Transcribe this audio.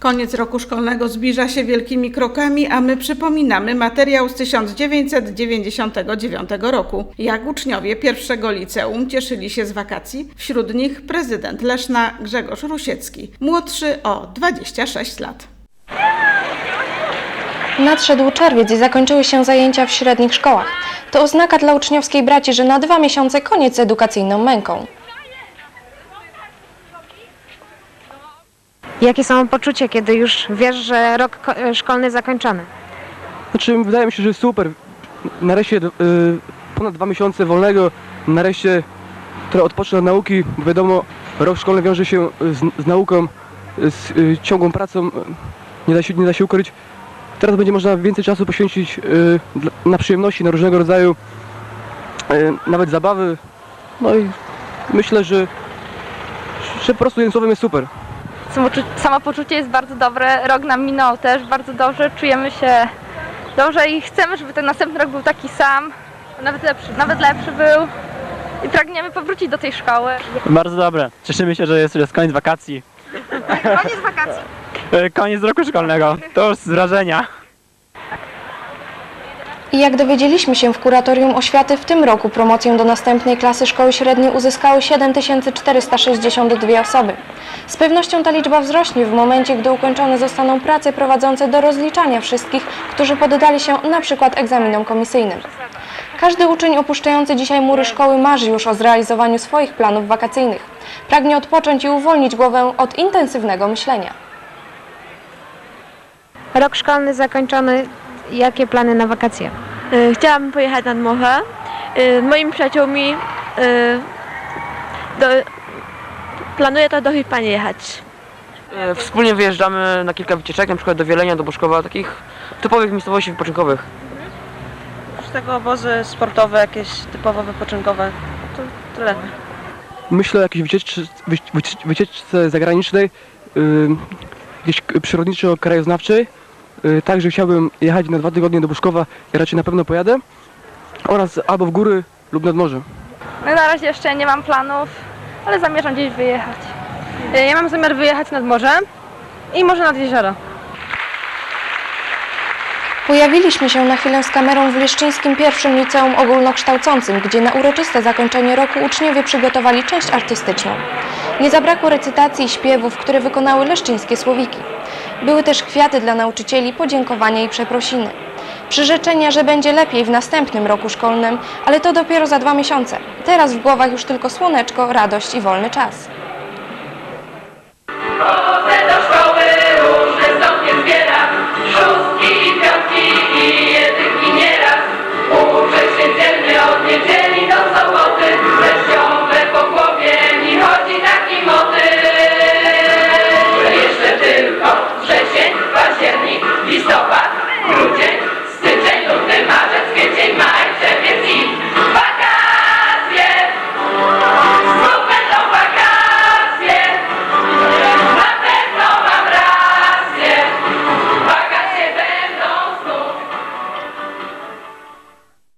Koniec roku szkolnego zbliża się wielkimi krokami, a my przypominamy materiał z 1999 roku. Jak uczniowie pierwszego liceum cieszyli się z wakacji? Wśród nich prezydent Leszna Grzegorz Rusiecki, młodszy o 26 lat. Nadszedł czerwiec i zakończyły się zajęcia w średnich szkołach. To oznaka dla uczniowskiej braci, że na dwa miesiące koniec edukacyjną męką. Jakie samopoczucie, kiedy już wiesz, że rok e, szkolny zakończony? Znaczy, wydaje mi się, że super. Nareszcie y, ponad dwa miesiące wolnego, nareszcie trochę odpocznę od nauki, bo wiadomo, rok szkolny wiąże się z, z nauką, z y, ciągłą pracą, nie da, się, nie da się ukryć. Teraz będzie można więcej czasu poświęcić na przyjemności, na różnego rodzaju nawet zabawy. No i myślę, że, że po prostu jednym słowem jest super. Samopoczu- Samopoczucie jest bardzo dobre, rok nam minął też bardzo dobrze, czujemy się dobrze i chcemy, żeby ten następny rok był taki sam, nawet lepszy, nawet lepszy był i pragniemy powrócić do tej szkoły. Bardzo dobre. Cieszymy się, że jest, że jest koniec wakacji. Koniec wakacji. E, Koniec roku szkolnego. To już z wrażenia. I jak dowiedzieliśmy się w Kuratorium Oświaty, w tym roku promocję do następnej klasy szkoły średniej uzyskały 7462 osoby. Z pewnością ta liczba wzrośnie w momencie, gdy ukończone zostaną prace prowadzące do rozliczania wszystkich, którzy poddali się na przykład egzaminom komisyjnym. Każdy uczeń opuszczający dzisiaj mury szkoły marzy już o zrealizowaniu swoich planów wakacyjnych. Pragnie odpocząć i uwolnić głowę od intensywnego myślenia. Rok szkolny zakończony, jakie plany na wakacje? Y, Chciałabym pojechać nad morze y, z moimi przyjaciółmi. y, Do, planuję to do Hiszpanii jechać. E, Wspólnie wyjeżdżamy na kilka wycieczek, na przykład do Wielenia, do Boszkowa, takich typowych miejscowości wypoczynkowych. Z tego obozy sportowe, jakieś typowo wypoczynkowe. To tyle. Myślę o jakiejś wycieczce, wyci- wycieczce zagranicznej, yy, jakiejś przyrodniczo-krajoznawczej. Yy, także chciałbym jechać na dwa tygodnie do Buszkowa, ja raczej na pewno pojadę. Oraz albo w góry lub nad morze. No na razie jeszcze nie mam planów, ale zamierzam gdzieś wyjechać. Ja mam zamiar wyjechać nad morze i może nad jezioro. Pojawiliśmy się na chwilę z kamerą w Leszczyńskim pierwszym liceum ogólnokształcącym, gdzie na uroczyste zakończenie roku uczniowie przygotowali część artystyczną. Nie zabrakło recytacji i śpiewów, które wykonały leszczyńskie słowiki. Były też kwiaty dla nauczycieli, podziękowania i przeprosiny. Przyrzeczenia, że będzie lepiej w następnym roku szkolnym, ale to dopiero za dwa miesiące. Teraz w głowach już tylko słoneczko, radość i wolny czas.